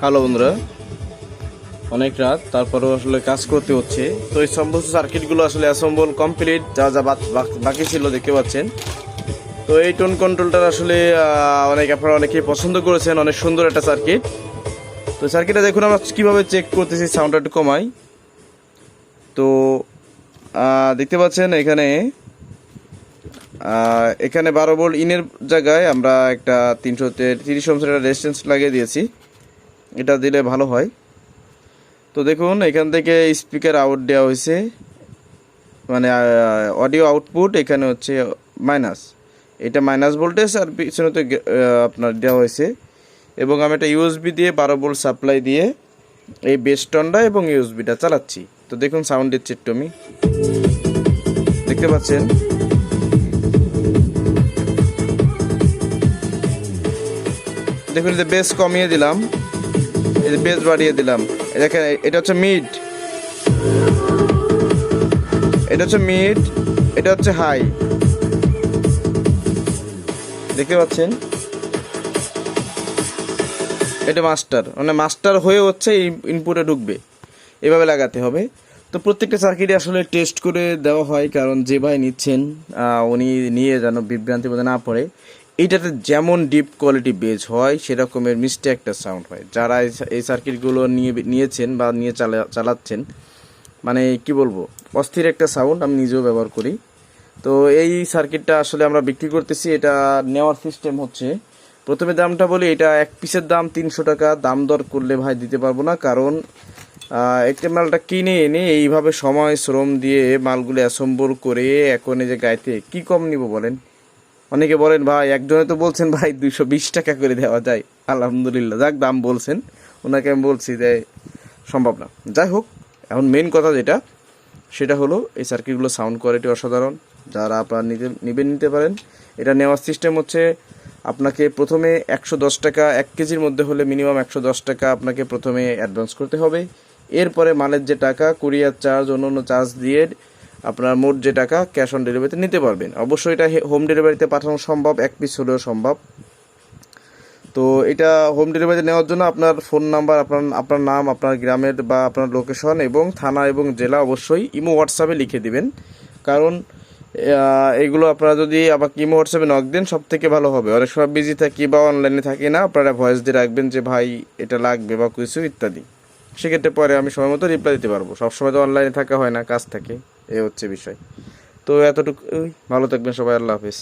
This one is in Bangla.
হ্যালো বন্ধুরা। অনেক রাত, তারপরেও আসলে কাজ করতে হচ্ছে। তো এই সমস্ত সার্কিটগুলো আসলে অ্যাসেম্বল কমপ্লিট যা যা বাক- ছিল দেখতে পাচ্ছেন। তো এই টোন কন্ট্রোলটার আসলে অনেক আপনারা অনেকেই পছন্দ করেছেন, অনেক সুন্দর একটা সার্কিট তো সার্কিটটা দেখুন, আমরা কীভাবে চেক করতেছি সাউন্ডটা একটু কমাই। তো দেখতে পাচ্ছেন এখানে এখানে বারো ভোল্ট ইনের জায়গায় আমরা একটা তিনশো তিরিশ ওমসের একটা রেজিস্ট্যান্স লাগিয়ে দিয়েছি। এটা দিলে ভালো হয়। তো দেখুন, এখান থেকে স্পিকার আউট দেওয়া হয়েছে। মানে অডিও আউটপুট এখানে হচ্ছে মাইনাস এটা মাইনাস ভোল্টেজ আর পিছনে তো আপনার দেওয়া হয়েছে। এবং আমি একটা ইউএসবি দিয়ে বারো ভোল্ট সাপ্লাই দিয়ে এই বেস্টনটা এবং ইউএসবিটা চালাচ্ছি। তো দেখুন সাউন্ড দিচ্ছে একটু আমি। দেখতে পাচ্ছেন? দেখুন বেস কমিয়ে দিলাম। বেস বাড়িয়ে দিলাম। দেখেন এটা হচ্ছে মিড এটা হচ্ছে মিড এটা হচ্ছে হাই দেখতে পাচ্ছেন? এটা মাস্টার মানে মাস্টার হয়ে হচ্ছে ইনপুটে ঢুকবে। এভাবে লাগাতে হবে। তো প্রত্যেকটা সার্কিটে আসলে টেস্ট করে দেওয়া হয়, কারণ যে ভাই নিচ্ছেন উনি নিয়ে যেন বিভ্রান্তি বোধ না পড়ে। এইটাতে যেমন ডিপ কোয়ালিটি বেজ হয়, সেরকমের মিষ্টি একটা সাউন্ড হয়। যারা এই- সার্কিটগুলো নিয়ে নিয়েছেন বা নিয়ে চালা চালাচ্ছেন মানে কি বলব, অস্থির একটা সাউন্ড আমি নিজেও ব্যবহার করি। তো এই সার্কিটটা আসলে আমরা বিক্রি করতেছি, এটা নেওয়ার সিস্টেম হচ্ছে, প্রথমে দামটা বলি, এটা এক পিসের দাম তিনশো টাকা, দাম দর করলে ভাই দিতে পারব না, কারণ একটা মালটা কিনে এনে এইভাবে সময়, শ্রম দিয়ে মালগুলো অ্যাসেম্বল করে এখন যে গাইতে কি কম নিব বলেন? অনেকে বলেন, ভাই, একজনে তো বলছেন, ভাই, দুইশো বিশ টাকা করে দেওয়া যায়। আলহামদুলিল্লাহ। যাক, দাম বলছেন। ওনাকে আমি বলছি যে, সম্ভব না। যাই হোক, এখন মেন কথা যেটা, সেটা হলো এই সার্কিটগুলো সাউন্ড কোয়ালিটি অসাধারণ। যারা আপনারা নিতে, নিবেন, নিতে পারেন, এটা নেওয়ার সিস্টেম হচ্ছে আপনাকে প্রথমে একশো দশ টাকা, এক কেজির মধ্যে হলে মিনিমাম একশো দশ টাকা আপনাকে প্রথমে অ্যাডভান্স করতে হবে। এরপরে মালের যে টাকা কুরিয়ার চার্জ অন্য অন্য চার্জ দিয়ে আপনার মোট যে টাকা ক্যাশ অন ডেলিভারিতে নিতে পারবেন। অবশ্যই এটা হোম ডেলিভারিতে পাঠানো সম্ভব, এক পিস হলেও সম্ভব। তো এটা হোম ডেলিভারি নেওয়ার জন্য আপনার ফোন নাম্বার, আপনার আপনার নাম, আপনার গ্রামের বা আপনার লোকেশন এবং থানা এবং জেলা অবশ্যই ইমো হোয়াটসঅ্যাপে লিখে দিবেন। কারণ এগুলো আপনারা যদি আবার ইমো হোয়াটসঅ্যাপে নক দেন সব থেকে ভালো হবে। অনেক সময় বিজি থাকি বা অনলাইনে থাকি না, আপনারা ভয়েস দিয়ে রাখবেন যে, ভাই, এটা লাগবে বা কিছু ইত্যাদি। সেক্ষেত্রে পরে আমি সময় মতো রিপ্লাই দিতে পারব। সবসময় তো অনলাইনে থাকা হয় না, কাজ থাকে। এ হচ্ছে বিষয়। তো এতটুকু ভালো থাকবেন সবাই আল্লাহ হাফিজ।